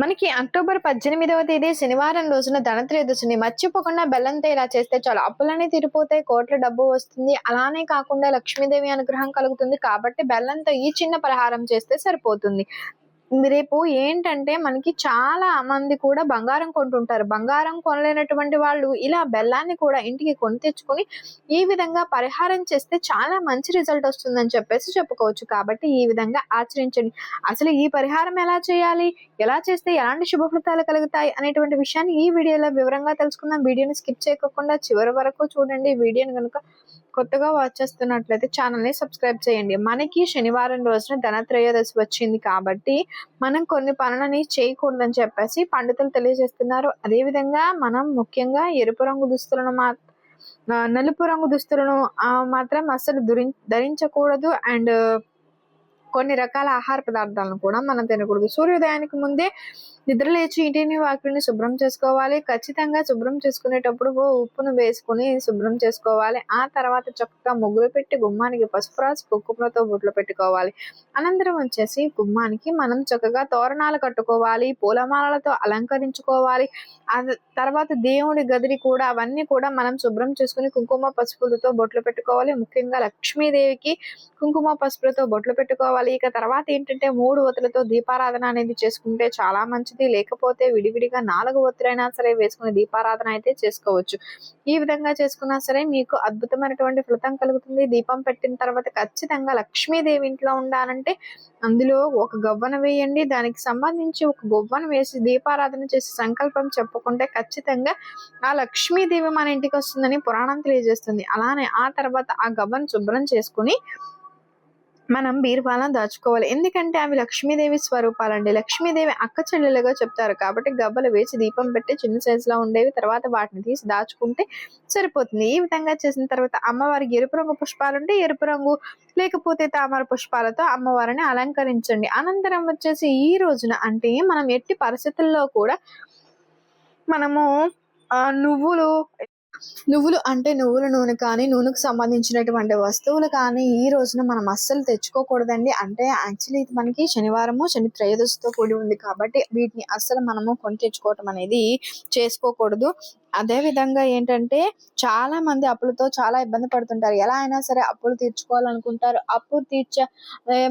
మనకి అక్టోబర్ పద్దెనిమిదవ తేదీ శనివారం రోజున ధనత్రయోదశిని మర్చిపోకుండా బెల్లంతో ఇలా చేస్తే చాలు. అప్పులన్నీ తీరిపోతాయి కోట్ల డబ్బు వస్తుంది. అలానే కాకుండా లక్ష్మీదేవి అనుగ్రహం కలుగుతుంది కాబట్టి బెల్లంతో ఈ చిన్న పరిహారం చేస్తే సరిపోతుంది. రేపు ఏంటంటే మనకి చాలా మంది కూడా బంగారం కొంటుంటారు. బంగారం కొనలేనటువంటి వాళ్ళు ఇలా బెల్లాన్ని కూడా ఇంటికి కొని తెచ్చుకొని ఈ విధంగా పరిహారం చేస్తే చాలా మంచి రిజల్ట్ వస్తుందని చెప్పేసి చెప్పుకోవచ్చు. కాబట్టి ఈ విధంగా ఆచరించండి. అసలు ఈ పరిహారం ఎలా చేయాలి? ఎలా చేస్తే ఎలాంటి శుభ ఫలితాలు కలుగుతాయి? అనేటువంటి విషయాన్ని ఈ వీడియోలో వివరంగా తెలుసుకుందాం. వీడియోని స్కిప్ చేయకుండా చివరి వరకు చూడండి. వీడియోని కనుక కొత్తగా వాచ్ చేస్తున్నట్లయితే ఛానల్ని సబ్స్క్రైబ్ చేయండి. మనకి శనివారం రోజున ధనత్రయోదశి వచ్చింది కాబట్టి మనం కొన్ని పనులని చేయకూడదని చెప్పేసి పండితులు తెలియజేస్తున్నారు. అదేవిధంగా మనం ముఖ్యంగా ఎరుపు రంగు దుస్తులను మా నలుపు రంగు దుస్తులను మాత్రం అస్సలు ధురి- ధరించకూడదు. అండ్ కొన్ని రకాల ఆహార పదార్థాలను కూడా మనం తినకూడదు. సూర్యోదయానికి ముందే నిద్ర లేచి ఇంటిని వాకిలిని శుభ్రం చేసుకోవాలి. ఖచ్చితంగా శుభ్రం చేసుకునేటప్పుడు ఓ ఉప్పును వేసుకుని శుభ్రం చేసుకోవాలి. ఆ తర్వాత చక్కగా ముగ్గులు పెట్టి గుమ్మానికి పసుపు రాసి కుంకుమలతో బొట్లు పెట్టుకోవాలి. అనంతరం వచ్చేసి గుమ్మానికి మనం చక్కగా తోరణాలు కట్టుకోవాలి పూలమాలలతో అలంకరించుకోవాలి. ఆ తర్వాత దేవుడి గదిని కూడా అవన్నీ కూడా మనం శుభ్రం చేసుకుని కుంకుమ పసుపులతో బొట్లు పెట్టుకోవాలి. ముఖ్యంగా లక్ష్మీదేవికి కుంకుమ పసుపులతో బొట్లు పెట్టుకోవాలి. ఇక తర్వాత ఏంటంటే మూడు వతులతో దీపారాధన అనేది చేసుకుంటే చాలా మంచిది. లేకపోతే విడివిడిగా నాలుగు ఒత్తులైనా సరే వేసుకుని దీపారాధన అయితే చేసుకోవచ్చు. ఈ విధంగా చేసుకున్నా సరే మీకు అద్భుతమైనటువంటి ఫలితం కలుగుతుంది. దీపం పెట్టిన తర్వాత ఖచ్చితంగా లక్ష్మీదేవి ఇంట్లో ఉండాలంటే అందులో ఒక గవ్వన వేయండి. దానికి సంబంధించి ఒక గొవ్వను వేసి దీపారాధన చేసి సంకల్పం చెప్పుకుంటే ఖచ్చితంగా ఆ లక్ష్మీదేవి మన ఇంటికి వస్తుందని పురాణం తెలియజేస్తుంది. అలానే ఆ తర్వాత ఆ గవ్వను శుభ్రం చేసుకుని మనం బీరువాలను దాచుకోవాలి. ఎందుకంటే అవి లక్ష్మీదేవి స్వరూపాలండి. లక్ష్మీదేవి అక్క చెల్లెలుగా చెప్తారు కాబట్టి గబ్బలు వేసి దీపం పెట్టి చిన్న సైజులో ఉండేవి తర్వాత వాటిని తీసి దాచుకుంటే సరిపోతుంది. ఈ విధంగా చేసిన తర్వాత అమ్మవారికి ఎరుపు రంగు పుష్పాలుంటే ఎరుపు రంగు లేకపోతే తామర పుష్పాలతో అమ్మవారిని అలంకరించండి. అనంతరం వచ్చేసి ఈ రోజున అంటే మనం ఎట్టి పరిస్థితుల్లో కూడా మనము నువ్వులు నువ్వులు అంటే నువ్వుల నూనె కానీ నూనెకు సంబంధించినటువంటి వస్తువులు కానీ ఈ రోజున మనం అస్సలు తెచ్చుకోకూడదండి. అంటే యాక్చువల్లీ ఇది మనకి శనివారము శని త్రయోదశితో కూడి ఉంది కాబట్టి వీటిని అస్సలు మనము కొని తెచ్చుకోవటం అనేది చేసుకోకూడదు. అదే విధంగా ఏంటంటే చాలా మంది అప్పులతో చాలా ఇబ్బంది పడుతుంటారు. ఎలా అయినా సరే అప్పులు తీర్చుకోవాలనుకుంటారు. అప్పు తీర్చే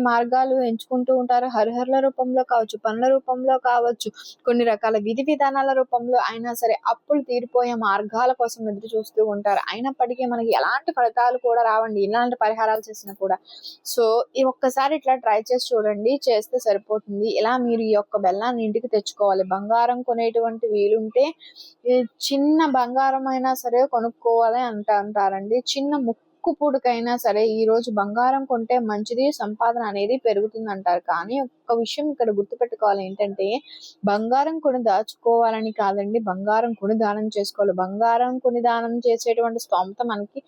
మార్గాలు ఎంచుకుంటూ ఉంటారు. హరిహరుల రూపంలో కావచ్చు పనుల రూపంలో కావచ్చు కొన్ని రకాల విధి విధానాల రూపంలో అయినా సరే అప్పులు తీరిపోయే మార్గాల కోసం ఎదురు చూస్తూ ఉంటారు. అయినప్పటికీ మనకి ఎలాంటి ఫలితాలు కూడా రావండి. ఇలాంటి పరిహారాలు చేసినా కూడా. సో ఈ ఒక్కసారి ఇట్లా ట్రై చేసి చూడండి. చేస్తే సరిపోతుంది. ఇలా మీరు ఈ యొక్క బెల్లాన్ని ఇంటికి తెచ్చుకోవాలి. బంగారం కొనేటువంటి వీలుంటే చిన్న చిన్న బంగారం అయినా సరే కొనుక్కోవాలి అంట అంటారండి. చిన్న ముక్కు పుడుకైనా సరే ఈ రోజు బంగారం కొంటే మంచిది సంపాదన అనేది పెరుగుతుంది అంటారు కానీ ఒక్క విషయం ఇక్కడ గుర్తుపెట్టుకోవాలి ఏంటంటే బంగారం కొని దాచుకోవాలని కాదండి బంగారం కొని దానం చేసుకోవాలి. బంగారం కొని దానం చేసేటువంటి స్తోమత మనకి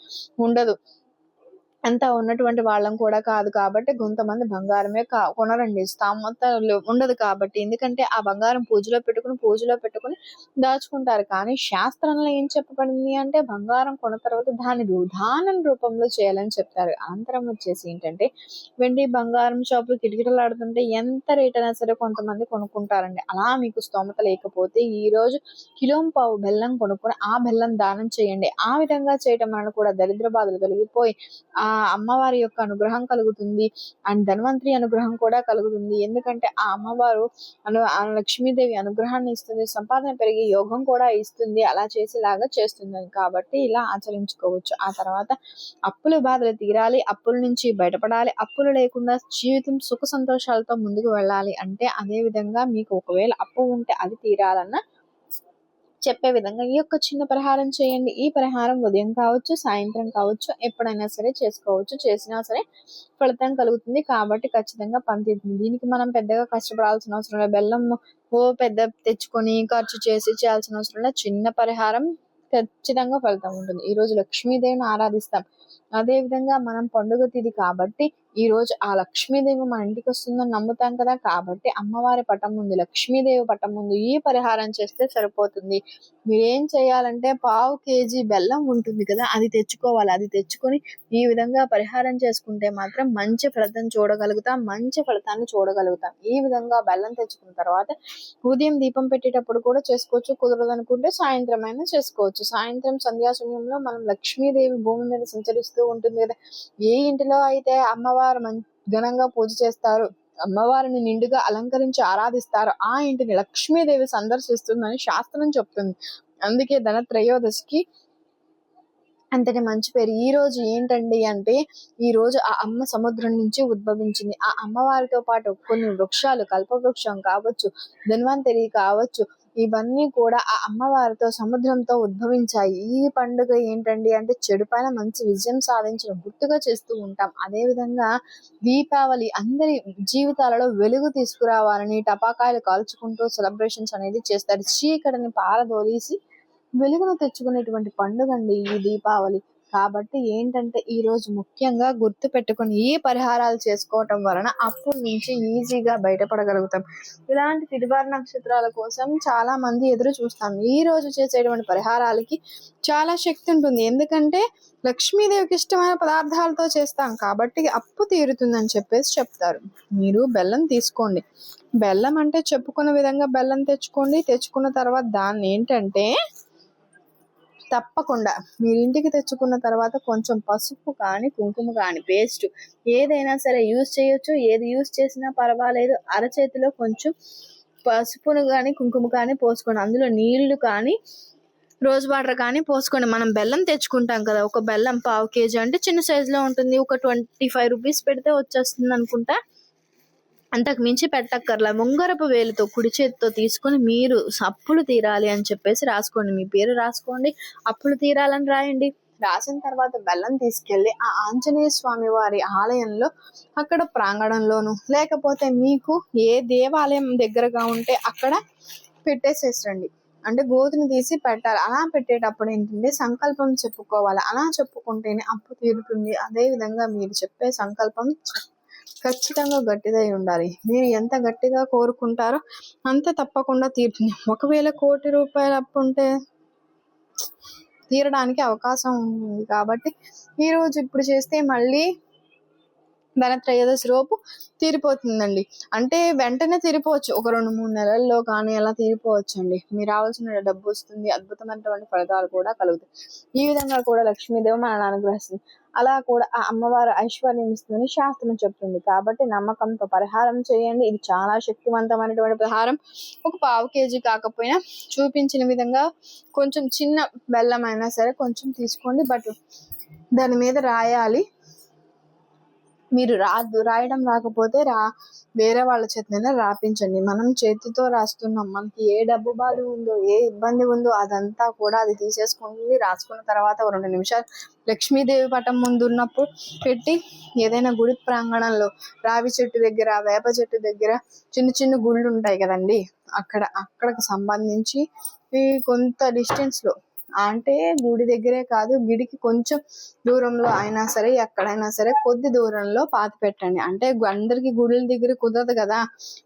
ఉండదు. అంత ఉన్నటువంటి వాళ్ళం కూడా కాదు కాబట్టి కొంతమంది బంగారమే కా కొనరండి. స్థామత ఉండదు కాబట్టి. ఎందుకంటే ఆ బంగారం పూజలో పెట్టుకుని పూజలో పెట్టుకుని దాచుకుంటారు. కానీ శాస్త్రంలో ఏం చెప్పబడింది అంటే బంగారం కొన్న తర్వాత దాని రు- దానం రూపంలో చేయాలని చెప్తారు. అనంతరం వచ్చేసి ఏంటంటే వెండి బంగారం షాపులు కిటకిటలాడుతుంటే ఎంత రేట్ అయినా సరే కొంతమంది కొనుక్కుంటారండి. అలా మీకు స్తోమత లేకపోతే ఈ రోజు కిలో పావు బెల్లం కొనుక్కొని ఆ బెల్లం దానం చేయండి. ఆ విధంగా చేయటం వలన కూడా దరిద్ర బాధలు తొలగిపోయి ఆ అమ్మవారి యొక్క అనుగ్రహం కలుగుతుంది. అండ్ ధన్వంతరి అనుగ్రహం కూడా కలుగుతుంది. ఎందుకంటే ఆ అమ్మవారు అను ఆ లక్ష్మీదేవి అనుగ్రహాన్ని ఇస్తుంది. సంపాదన పెరిగి యోగం కూడా ఇస్తుంది. అలా చేసేలాగా చేస్తుంది. కాబట్టి ఇలా ఆచరించుకోవచ్చు. ఆ తర్వాత అప్పుల బాధలు తీరాలి. అప్పుల నుంచి బయటపడాలి. అప్పులు లేకుండా జీవితం సుఖ సంతోషాలతో ముందుకు వెళ్ళాలి అంటే అదే విధంగా మీకు ఒకవేళ అప్పు ఉంటే అది తీరాలన్నా చెప్పే విధంగా ఈ యొక్క చిన్న పరిహారం చేయండి. ఈ పరిహారం ఉదయం కావచ్చు సాయంత్రం కావచ్చు ఎప్పుడైనా సరే చేసుకోవచ్చు. చేసినా సరే ఫలితం కలుగుతుంది. కాబట్టి ఖచ్చితంగా పనితీరుతుంది దీనికి మనం పెద్దగా కష్టపడాల్సిన అవసరం లేదు. బెల్లం ఓ పెద్ద తెచ్చుకొని ఖర్చు చేసి చేయాల్సిన అవసరం లేదు. చిన్న పరిహారం ఖచ్చితంగా ఫలితం ఉంటుంది. ఈ రోజు లక్ష్మీదేవిని ఆరాధిస్తాం. అదే విధంగా మనం పండుగ తిది కాబట్టి ఈ రోజు ఆ లక్ష్మీదేవి మన ఇంటికి వస్తుందని నమ్ముతాం కదా కాబట్టి అమ్మవారి పటం ముందు లక్ష్మీదేవి పటం ముందు ఈ పరిహారం చేస్తే సరిపోతుంది. మీరేం చేయాలంటే పావు కేజీ బెల్లం ఉంటుంది కదా అది తెచ్చుకోవాలి. అది తెచ్చుకొని ఈ విధంగా పరిహారం చేసుకుంటే మాత్రం మంచి ఫలితం చూడగలుగుతాం మంచి ఫలితాన్ని చూడగలుగుతాం. ఈ విధంగా బెల్లం తెచ్చుకున్న తర్వాత ఉదయం దీపం పెట్టేటప్పుడు కూడా చేసుకోవచ్చు కుదరదు అనుకుంటే సాయంత్రం అయినా చేసుకోవచ్చు. సాయంత్రం సంధ్యా సమయంలో మనం లక్ష్మీదేవి భూమి మీద సంచరిస్తూ ఉంటుంది కదా ఏ ఇంటిలో అయితే అమ్మవారి అమ్మవారు ఘనంగా పూజ చేస్తారు. అమ్మవారిని నిండుగా అలంకరించి ఆరాధిస్తారు. ఆ ఇంటిని లక్ష్మీదేవి సందర్శిస్తుందని శాస్త్రం చెప్తుంది. అందుకే ధన త్రయోదశికి అంతటి మంచి పేరు. ఈ రోజు ఏంటండి అంటే ఈ రోజు ఆ అమ్మ సముద్రం నుంచి ఉద్భవించింది. ఆ అమ్మవారితో పాటు కొన్ని వృక్షాలు కల్పవృక్షం కావచ్చు ధన్వంతరి కావచ్చు ఇవన్నీ కూడా ఆ అమ్మవారితో సముద్రంతో ఉద్భవించాయి. ఈ పండుగ ఏంటండి అంటే చెడు పైన మంచి విజయం సాధించడం గుర్తుగా చేస్తూ ఉంటాం. అదే విధంగా దీపావళి అందరి జీవితాలలో వెలుగు తీసుకురావాలని టపాకాయలు కాల్చుకుంటూ సెలబ్రేషన్స్ అనేది చేస్తారు. చీకటిని పారదోలేసి వెలుగును తెచ్చుకునేటువంటి పండుగ అండి ఈ దీపావళి. కాబట్టి ఏంటంటే ఈ రోజు ముఖ్యంగా గుర్తు పెట్టుకుని ఈ పరిహారాలు చేసుకోవటం వలన అప్పుల నుంచి ఈజీగా బయటపడగలుగుతాం. ఇలాంటి తిరువార నక్షత్రాల కోసం చాలా మంది ఎదురు చూస్తాం. ఈ రోజు చేసేటువంటి పరిహారాలకి చాలా శక్తి ఉంటుంది. ఎందుకంటే లక్ష్మీదేవికి ఇష్టమైన పదార్థాలతో చేస్తాం కాబట్టి అప్పు తీరుతుందని చెప్పేసి చెప్తారు. మీరు బెల్లం తీసుకోండి. బెల్లం అంటే చెప్పుకున్న విధంగా బెల్లం తెచ్చుకోండి. తెచ్చుకున్న తర్వాత దాన్ని ఏంటంటే తప్పకుండా. మీరు ఇంటికి తెచ్చుకున్న తర్వాత కొంచెం పసుపు కానీ కుంకుమ కానీ పేస్ట్ ఏదైనా సరే యూజ్ చేయొచ్చు. ఏది యూజ్ చేసినా పర్వాలేదు. అరచేతిలో కొంచెం పసుపును కానీ కుంకుమ కానీ పోసుకోండి. అందులో నీళ్ళు కానీ రోజ్ వాటర్ కానీ పోసుకోండి. మనం బెల్లం తెచ్చుకుంటాం కదా ఒక బెల్లం పావు కేజీ అంటే చిన్న సైజులో ఉంటుంది. ఒక ట్వంటీ ఫైవ్ రూపీస్ పెడితే వచ్చేస్తుంది అనుకుంటా అంతకు మించి పెట్టక్కర్లా. ముంగరపు వేలుతో కుడి చేతితో తీసుకొని మీరు అప్పులు తీరాలి అని చెప్పేసి రాసుకోండి. మీ పేరు రాసుకోండి. అప్పులు తీరాలని రాయండి. రాసిన తర్వాత బెల్లం తీసుకెళ్ళి ఆ ఆంజనేయ స్వామి వారి ఆలయంలో అక్కడ ప్రాంగణంలోను లేకపోతే మీకు ఏ దేవాలయం దగ్గరగా ఉంటే అక్కడ పెట్టేసేసండి. అంటే గోతుని తీసి పెట్టాలి. అలా పెట్టేటప్పుడు ఏంటంటే సంకల్పం చెప్పుకోవాలి. అలా చెప్పుకుంటేనే అప్పు తీరుతుంది. అదేవిధంగా మీరు చెప్పే సంకల్పం ఖచ్చితంగా గట్టిదై ఉండాలి. మీరు ఎంత గట్టిగా కోరుకుంటారో అంత తప్పకుండా తీరుతుంది ఒకవేళ కోటి రూపాయల అప్పు ఉంటే తీరడానికి అవకాశం ఉంది కాబట్టి ఈ రోజు ఇప్పుడు చేస్తే మళ్ళీ ధన త్రయోదశి లోపు తీరిపోతుందండి. అంటే వెంటనే తీరిపోవచ్చు. ఒక రెండు మూడు నెలల్లో కానీ అలా తీరిపోవచ్చు అండి మీరు రావాల్సిన డబ్బు వస్తుంది. అద్భుతమైనటువంటి ఫలితాలు కూడా కలుగుతాయి. ఈ విధంగా కూడా లక్ష్మీదేవి మనల్ని అనుగ్రహిస్తుంది. అలా కూడా ఆ అమ్మవారు ఐశ్వర్యం ఇస్తుందని శాస్త్రం చెప్తుంది. కాబట్టి నమ్మకంతో పరిహారం చేయండి. ఇది చాలా శక్తివంతమైనటువంటి పరిహారం. ఒక పావు కేజీ కాకపోయినా చూపించిన విధంగా కొంచెం చిన్న బెల్లం అయినా సరే కొంచెం తీసుకోండి. బట్ దాని మీద రాయాలి. మీరు రాదు రాయడం రాకపోతే రా వేరే వాళ్ళ చేతనైనా రాపించండి. మనం చేతితో రాస్తున్నాం. మనకి ఏ డబ్బు బాధ ఉందో ఏ ఇబ్బంది ఉందో అదంతా కూడా అది తీసేసుకుంటుంది రాసుకున్న తర్వాత రెండు నిమిషాలు లక్ష్మీదేవి పటం ముందు ఉన్నప్పుడు పెట్టి ఏదైనా గుడి ప్రాంగణంలో రావి చెట్టు దగ్గర వేప చెట్టు దగ్గర చిన్న చిన్న గుళ్ళు ఉంటాయి కదండి. అక్కడ అక్కడికి సంబంధించి కొంత డిస్టెన్స్లో అంటే గుడి దగ్గరే కాదు గుడికి కొంచెం దూరంలో అయినా సరే ఎక్కడైనా సరే కొద్ది దూరంలో పాతి పెట్టండి. అంటే అందరికి గుడుల దగ్గర కుదరదు కదా.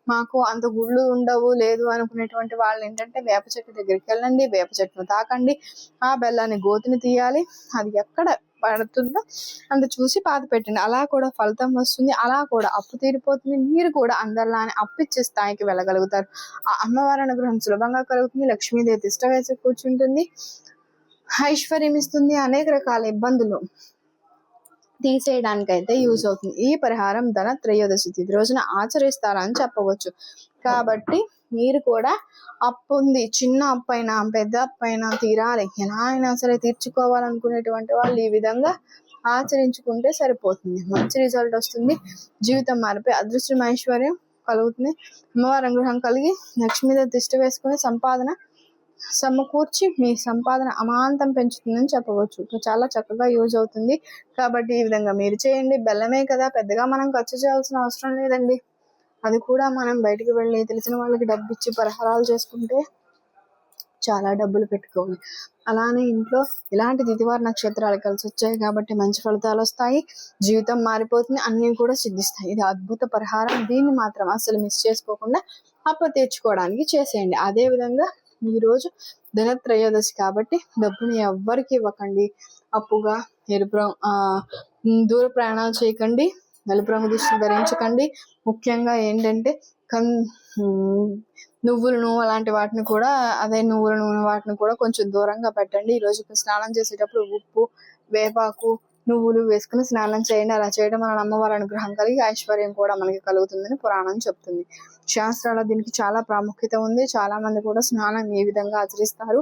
మాకు అంత గుళ్ళు ఉండవు లేదు అనుకునేటువంటి వాళ్ళు ఏంటంటే వేప చెట్టు దగ్గరికి వెళ్ళండి వేప చెట్టును తాకండి ఆ బెల్లాన్ని గోతిని తీయాలి. అది ఎక్కడ పడుతుందో అంత చూసి పాతి పెట్టండి. అలా కూడా ఫలితం వస్తుంది. అలా కూడా అప్పు తీరిపోతుంది. మీరు కూడా అందరిలానే అప్పు ఇచ్చే స్థాయికి వెళ్ళగలుగుతారు. ఆ అమ్మవారి అనుగ్రహం సులభంగా కలుగుతుంది. లక్ష్మీదేవి తిష్ట వేసి కూర్చుంటుంది. ఐశ్వర్యం ఇస్తుంది అనేక రకాల ఇబ్బందులు తీసేయడానికి అయితే యూజ్ అవుతుంది. ఈ పరిహారం ధన త్రయోదశి తిథి రోజున ఆచరిస్తారని చెప్పవచ్చు. కాబట్టి మీరు కూడా అప్పు ఉంది. చిన్న అప్పు అయినా పెద్ద అప్పు అయినా తీరాలి. ఎలా అయినా సరే తీర్చుకోవాలనుకునేటువంటి వాళ్ళు ఈ విధంగా ఆచరించుకుంటే సరిపోతుంది. మంచి రిజల్ట్ వస్తుంది. జీవితం మారిపోయి అదృష్టం ఐశ్వర్యం కలుగుతుంది. అమ్మవారి అనుగ్రహం కలిగి లక్ష్మీదేవి తిష్ట వేసుకుని సంపాదన సమకూర్చి మీ సంపాదన అమాంతం పెంచుతుందని చెప్పవచ్చు. చాలా చక్కగా యూజ్ అవుతుంది. కాబట్టి ఈ విధంగా మీరు చేయండి. బెల్లమే కదా. పెద్దగా మనం ఖర్చు చేయాల్సిన అవసరం లేదండి. అది కూడా మనం బయటికి వెళ్ళి తెలిసిన వాళ్ళకి డబ్బు ఇచ్చి పరిహారాలు చేసుకుంటే చాలా డబ్బులు పెట్టుకోవాలి. అలానే ఇంట్లో ఇలాంటి తిథివార నక్షత్రాలు కలిసి వచ్చాయి కాబట్టి మంచి ఫలితాలు వస్తాయి. జీవితం మారిపోతుంది. అన్నీ కూడా సిద్ధిస్తాయి. ఇది అద్భుత పరిహారం. దీన్ని మాత్రం అసలు మిస్ చేసుకోకుండా అప్పు తీర్చుకోవడానికి చేసేయండి. అదే ఈరోజు ఈ రోజు ధనత్రయోదశి కాబట్టి డబ్బుని ఎవ్వరికి ఇవ్వకండి. అప్పుగా ఎరుపు రంగు- ఆ దూర ప్రయాణాలు చేయకండి. నలుపు రంగు దుస్తులు ధరించకండి. ముఖ్యంగా ఏంటంటే కన్ ఉమ్, నువ్వుల నూనె అలాంటి వాటిని కూడా అదే నువ్వుల నూనె వాటిని కూడా కొంచెం దూరంగా పెట్టండి. ఈ రోజు స్నానం చేసేటప్పుడు ఉప్పు వేపాకు నువ్వులు వేసుకుని స్నానం చేయండి. అలా చేయడం వలన అమ్మవారి అనుగ్రహం కలిగి ఐశ్వర్యం కూడా మనకి కలుగుతుందని పురాణం చెప్తుంది. శాస్త్రాల దీనికి చాలా ప్రాముఖ్యత ఉంది. చాలా మంది కూడా స్నానం ఏ విధంగా ఆచరిస్తారు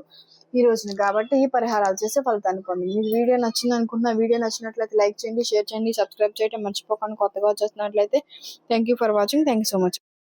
ఈ రోజున కాబట్టి ఈ పరిహారాలు చేసే ఫలితాన్ని పొందండి. మీకు వీడియో నచ్చింది అనుకుంటున్నా వీడియో నచ్చినట్లయితే లైక్ చేయండి షేర్ చేయండి సబ్స్క్రైబ్ చేయడం మర్చిపోకండి. కొత్తగా వచ్చేస్తున్నట్లయితే thank you for watching. Thank you so much.